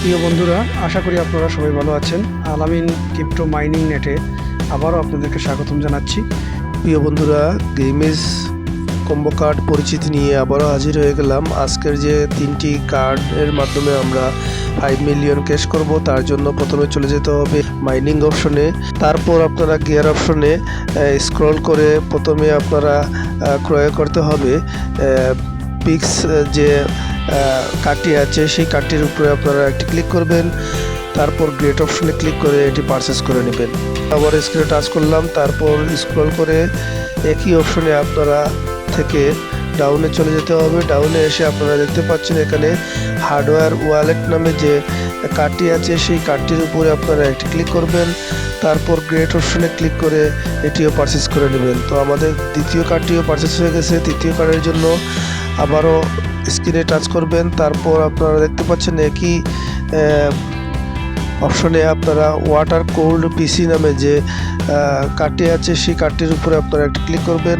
প্রিয় বন্ধুরা, আশা করি আপনারা সবাই ভালো আছেন। আলামিন ক্রিপ্টো মাইনিং নেটে আবারও আপনাদেরকে স্বাগতম জানাচ্ছি। প্রিয় বন্ধুরা গেমেজ কম্বো কার্ড পরিচিতি নিয়ে আবারও হাজির হয়ে গেলাম। আজকের যে তিনটি কার্ডের মাধ্যমে আমরা ফাইভ মিলিয়ন ক্যাশ করব, তার জন্য প্রথমে চলে যেতে হবে মাইনিং অপশনে তারপর আপনারা গিয়ার অপশনে স্ক্রল করে প্রথমে আপনারা ক্রয় করতে হবে। পিক্স যে কার্ডটি আছে, সেই কার্ডটির উপরে আপনারা একটি ক্লিক করবেন। তারপর গ্রেট অপশনে ক্লিক করে এটি পারচেস করে নেবেন। আবার স্ক্রিনে টাচ করলাম, তারপর স্ক্রল করে একই অপশনে আপনারা থেকে ডাউনে চলে যেতে হবে। ডাউনে এসে আপনারা দেখতে পাচ্ছেন এখানে হার্ডওয়্যার ওয়ালেট নামে যে কার্ডটি আছে, সেই কার্ডটির উপরে আপনারা একটি ক্লিক করবেন। তারপর গ্রেট অপশনে ক্লিক করে এটিও পারচেস করে নেবেন। তো আমাদের দ্বিতীয় কার্ডটিও পারচেস হয়ে গেছে। তৃতীয় কার্ডের জন্য আবারও স্ক্রিনে টাচ করবেন। তারপর আপনারা দেখতে পাচ্ছেন একই অপশনে আপনারা ওয়াটার কোল্ড পিসি নামে যে কার্ডটি আছে, সেই কার্ডটির উপরে আপনারা একটি ক্লিক করবেন।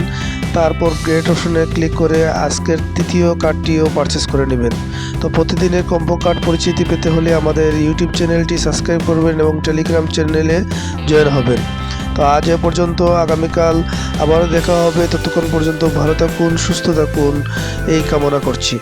তারপর গ্রেট অপশনে ক্লিক করে আজকের তৃতীয় কার্ডটিও পারচেস করে নেবেন। তো প্রতিদিনের কম্পো কার্ড পরিচিতি পেতে হলে আমাদের ইউটিউব চ্যানেলটি সাবস্ক্রাইব করবেন এবং টেলিগ্রাম চ্যানেলে জয়েন হবেন। তো আজ এ পর্যন্ত আগামীকাল আবারও দেখা হবে। ততক্ষণ পর্যন্ত ভালো থাকুন, সুস্থ থাকুন। এই কামনা করছি।